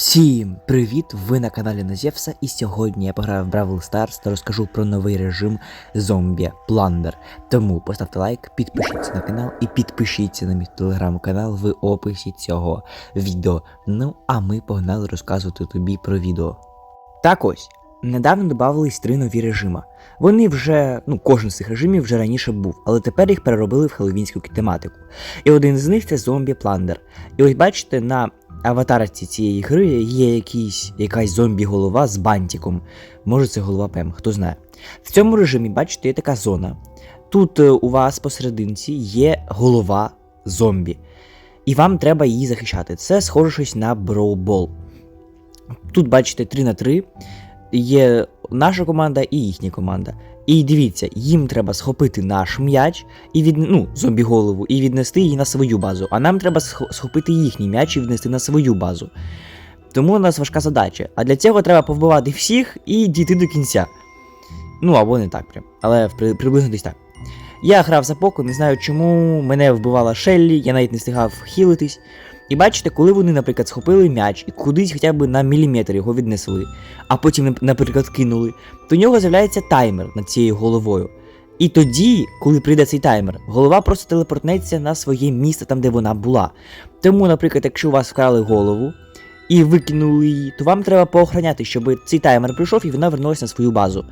Всім привіт! Ви на каналі Назєвса, і сьогодні я пограю в Бравл Stars та розкажу про новий режим Зомбі Пландер. Тому поставте лайк, підпишіться на канал і підпишіться на мій телеграм-канал в описі цього відео. Ну а ми погнали розказувати тобі про відео. Так ось, недавно додавались три нові режима. Вони вже, ну, кожен з цих режимів вже раніше був, але тепер їх переробили в хеллоуінську тематику. І один з них це зомбі Пландер. І ось бачите, на аватарці цієї гри є якийсь, якась зомбі-голова з бантиком. Може це голова Пем, хто знає. В цьому режимі, бачите, є така зона. Тут е, у вас посерединці є голова зомбі. І вам треба її захищати. Це схоже щось на броубол. Тут, бачите, 3 на 3 є наша команда і їхня команда. І дивіться, їм треба схопити наш м'яч і від, ну, зомбі-голову і віднести її на свою базу. А нам треба сх- схопити їхній м'яч і віднести на свою базу. Тому у нас важка задача. А для цього треба повбивати всіх і дійти до кінця. Ну або не так прям, але при- приблизно десь так. Я грав за поку, не знаю чому мене вбивала Шеллі, я навіть не встигав хілитись. І бачите, коли вони, наприклад, схопили м'яч і кудись хоча б на міліметр його віднесли, а потім, наприклад, кинули, то у нього з'являється таймер над цією головою. І тоді, коли прийде цей таймер, голова просто телепортнеться на своє місце там, де вона була. Тому, наприклад, якщо у вас вкрали голову і викинули її, то вам треба поохраняти, щоб цей таймер прийшов і вона вернулася на свою базу.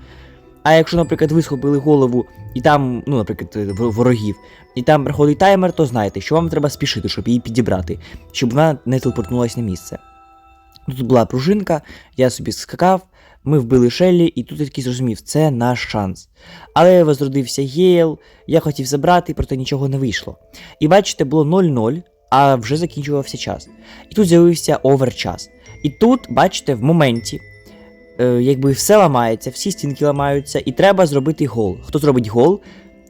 А якщо, наприклад, ви схопили голову і там, ну, наприклад, е, ворогів, і там приходить таймер, то знайте, що вам треба спішити, щоб її підібрати, щоб вона не телепортнулася на місце. Тут була пружинка, я собі скакав, ми вбили Шеллі, і тут я такий зрозумів, це наш шанс. Але возродився Єл, я хотів забрати, проте нічого не вийшло. І бачите, було 0-0, а вже закінчувався час. І тут з'явився оверчас. І тут, бачите, в моменті, якби все ламається, всі стінки ламаються, і треба зробити гол. Хто зробить гол,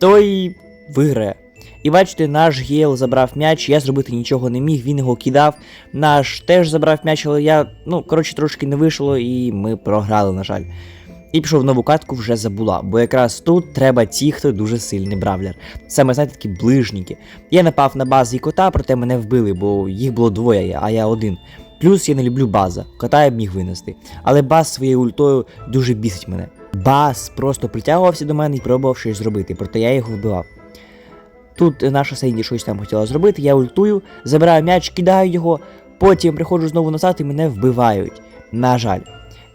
той виграє. І бачите, наш Гейл забрав м'яч, я зробити нічого не міг, він його кидав. Наш теж забрав м'яч, але я, ну, коротше, трошки не вийшло, і ми програли, на жаль. І пішов в нову катку вже забула, бо якраз тут треба ті, хто дуже сильний бравлер. Саме, знаєте, такі ближніки. Я напав на базу і кота, проте мене вбили, бо їх було двоє, а я один. Плюс я не люблю база, кота я б міг винести. Але баз своєю ультою дуже бісить мене. Бас просто притягувався до мене і пробував щось зробити, проте я його вбивав. Тут наша Сенді щось там хотіла зробити, я ультую, забираю м'яч, кидаю його, потім приходжу знову назад і мене вбивають. На жаль.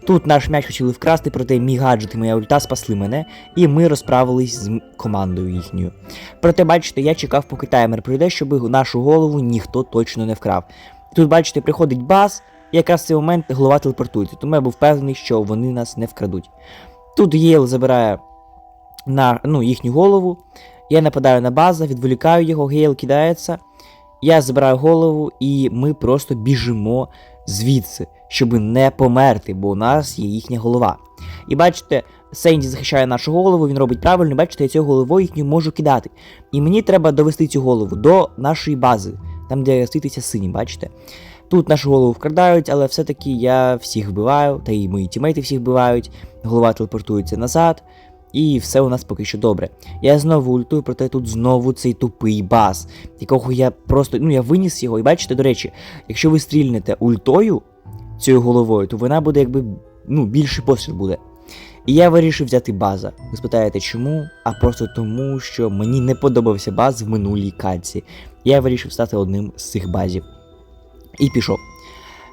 Тут наш м'яч хотіли вкрасти, проте мій гаджет і моя ульта спасли мене, і ми розправились з командою їхньою. Проте, бачите, я чекав, поки таймер прийде, щоб нашу голову ніхто точно не вкрав. Тут, бачите, приходить бас, і якраз в цей момент голова телепортується, тому я був впевнений, що вони нас не вкрадуть. Тут Єл забирає на, ну, їхню голову. Я нападаю на база, відволікаю його, Гейл кидається. Я забираю голову, і ми просто біжимо звідси, щоб не померти, бо у нас є їхня голова. І бачите, Сенді захищає нашу голову, він робить правильно, бачите, я цю голову їхню можу кидати. І мені треба довести цю голову до нашої бази, там, де світиться синім, бачите? Тут нашу голову вкрадають, але все-таки я всіх вбиваю, та і мої тімейти всіх вбивають, голова телепортується назад, і все у нас поки що добре. Я знову ультую, проте тут знову цей тупий бас, якого я просто. Ну я виніс його. І бачите, до речі, якщо ви стрільнете ультою цією головою, то вона буде якби ну, більший постріл буде. І я вирішив взяти база. Ви спитаєте, чому? А просто тому, що мені не подобався баз в минулій катці. Я вирішив стати одним з цих базів. І пішов.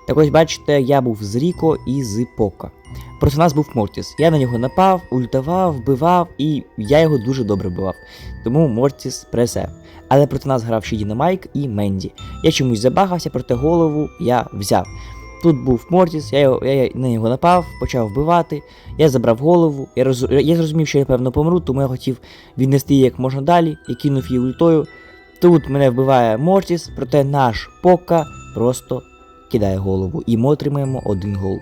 Так ось бачите, я був з Ріко і з Пока. Проти нас був Мортіс. Я на нього напав, ультавав, вбивав, і я його дуже добре вбивав. Тому Мортіс пресе. Але проти нас грав ще Дінамайк і Менді. Я чомусь забагався, проте голову я взяв. Тут був Мортіс, я, його, я на нього напав, почав вбивати, я забрав голову, я, роз, я зрозумів, що я певно помру, тому я хотів віднести її як можна далі і кинув її ультою. Тут мене вбиває Мортіс, проте наш Пока просто кидає голову, і ми отримаємо один гол.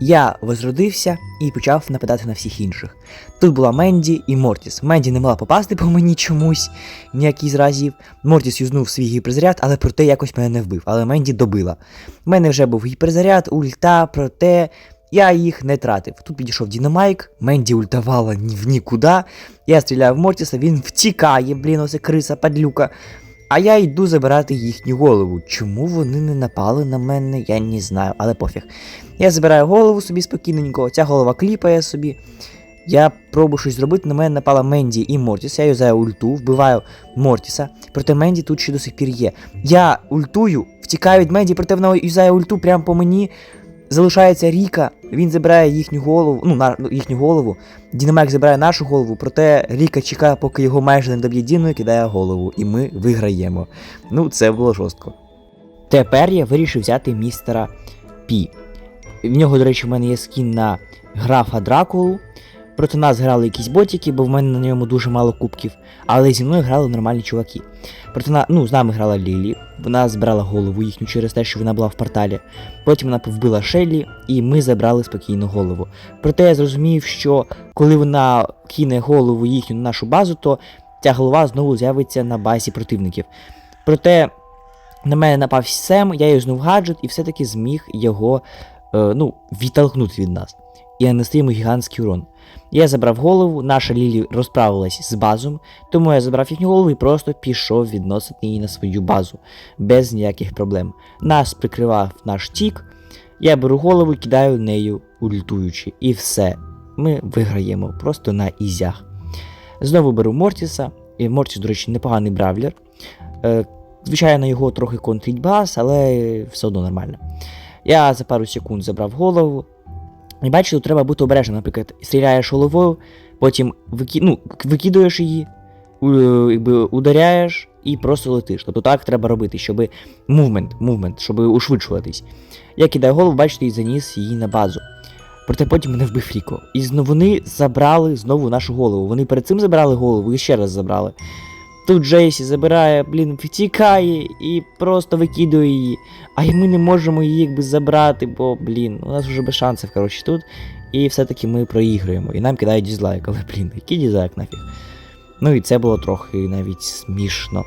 Я возродився і почав нападати на всіх інших. Тут була Менді і Мортіс. Менді не могла попасти по мені чомусь, ніякий з разів. Мортіс юзнув свій гіперзаряд, але проте якось мене не вбив. Але Менді добила. У мене вже був гіперзаряд, ульта, проте я їх не тратив. Тут підійшов Дінамайк, Менді ультавала ні в нікуди. Я стріляю в Мортіса, він втікає, блін, оце криса, падлюка. А я йду забирати їхню голову. Чому вони не напали на мене, я не знаю, але пофіг. Я забираю голову собі спокійненько, ця голова кліпає собі. Я пробую щось зробити, на мене напала Менді і Мортіс. Я юзаю ульту, вбиваю Мортіса. Проте Менді тут ще до сих пір є. Я ультую, втікаю від Менді, проте вона юзає ульту прямо по мені. Залишається Ріка, він забирає їхню голову, ну, на, їхню голову. Дінамек забирає нашу голову, проте Ріка чекає, поки його майже не доб'є Діну і кидає голову. І ми виграємо. Ну, це було жорстко. Тепер я вирішив взяти містера Пі. В нього, до речі, в мене є скін на графа Дракулу. Проти нас грали якісь ботики, бо в мене на ньому дуже мало кубків. Але зі мною грали нормальні чуваки. Проти на, ну, з нами грала Лілі, вона збирала голову їхню через те, що вона була в порталі. Потім вона вбила Шеллі, і ми забрали спокійно голову. Проте я зрозумів, що коли вона кине голову їхню на нашу базу, то ця голова знову з'явиться на базі противників. Проте на мене напав Сем, я юзнув гаджет і все-таки зміг його е, ну, відтолкнути від нас і нанести йому гігантський урон. Я забрав голову, наша Лілі розправилась з базом, тому я забрав їхню голову і просто пішов відносити її на свою базу без ніяких проблем. Нас прикривав наш тік, я беру голову і кидаю нею ультуючи. І все. Ми виграємо просто на ізях. Знову беру Мортіса. І Мортіс, до речі, непоганий бравлер. Е, звичайно, його трохи контрить бас, але все одно нормально. Я за пару секунд забрав голову. І бачите, тут треба бути обережним, наприклад, стріляєш головою, потім вики... ну, викидуєш її, якби ударяєш і просто летиш. Тобто так треба робити, щоб мувмент, мувмент, щоб ушвидшуватись. Я кидаю голову, бачите, і заніс її на базу. Проте потім мене вбив Ріко. І вони забрали знову нашу голову. Вони перед цим забрали голову і ще раз забрали. Тут Джейсі забирає, блін, втікає і просто викидує її. А ми не можемо її якби забрати, бо, блін, у нас вже без шансів, коротше, тут. І все-таки ми проігруємо. І нам кидають дізлайк, але, блін, який дізлайк нафіг. Ну і це було трохи навіть смішно.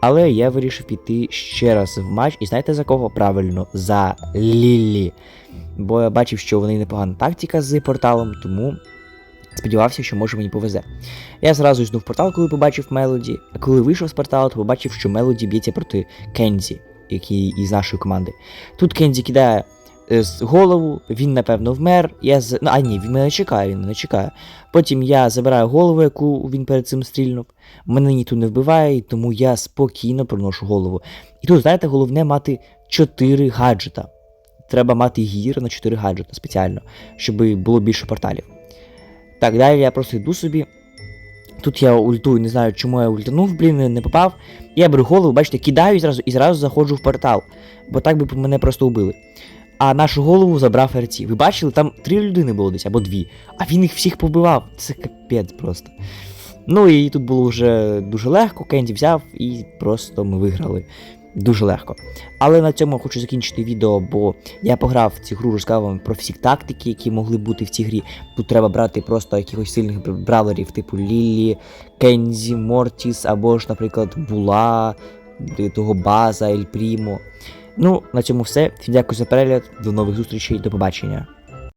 Але я вирішив піти ще раз в матч, і знаєте за кого? Правильно, за Лілі. Бо я бачив, що в неї непогана тактика з порталом, тому сподівався, що може мені повезе. Я зразу йшов в портал, коли побачив Мелоді. А коли вийшов з порталу, то побачив, що Мелоді б'ється проти Кензі, який із нашої команди. Тут Кензі кидає е, з голову, він напевно вмер. Я з... ну, а ні, він мене чекає, він мене чекає. Потім я забираю голову, яку він перед цим стрільнув. Мене ніхто не вбиває, тому я спокійно проношу голову. І тут, знаєте, головне мати 4 гаджета. Треба мати гір на 4 гаджета спеціально, щоб було більше порталів. Так, далі я просто йду собі. Тут я ультую, не знаю, чому я ультанув, блін, не попав. Я беру голову, бачите, кидаю і зразу, і зразу заходжу в портал. Бо так би мене просто убили. А нашу голову забрав РЦ. Ви бачили, там три людини було десь, або дві. А він їх всіх побивав. Це капець просто. Ну і тут було вже дуже легко, Кенді взяв і просто ми виграли. Дуже легко. Але на цьому хочу закінчити відео, бо я пограв в цю гру, розказав вам про всі тактики, які могли бути в цій грі. Тут треба брати просто якихось сильних бр- бравлерів, типу Лілі, Кензі, Мортіс, або ж, наприклад, Була, е, того База, Ель Прімо. Ну, на цьому все. Дякую за перегляд. До нових зустрічей, до побачення.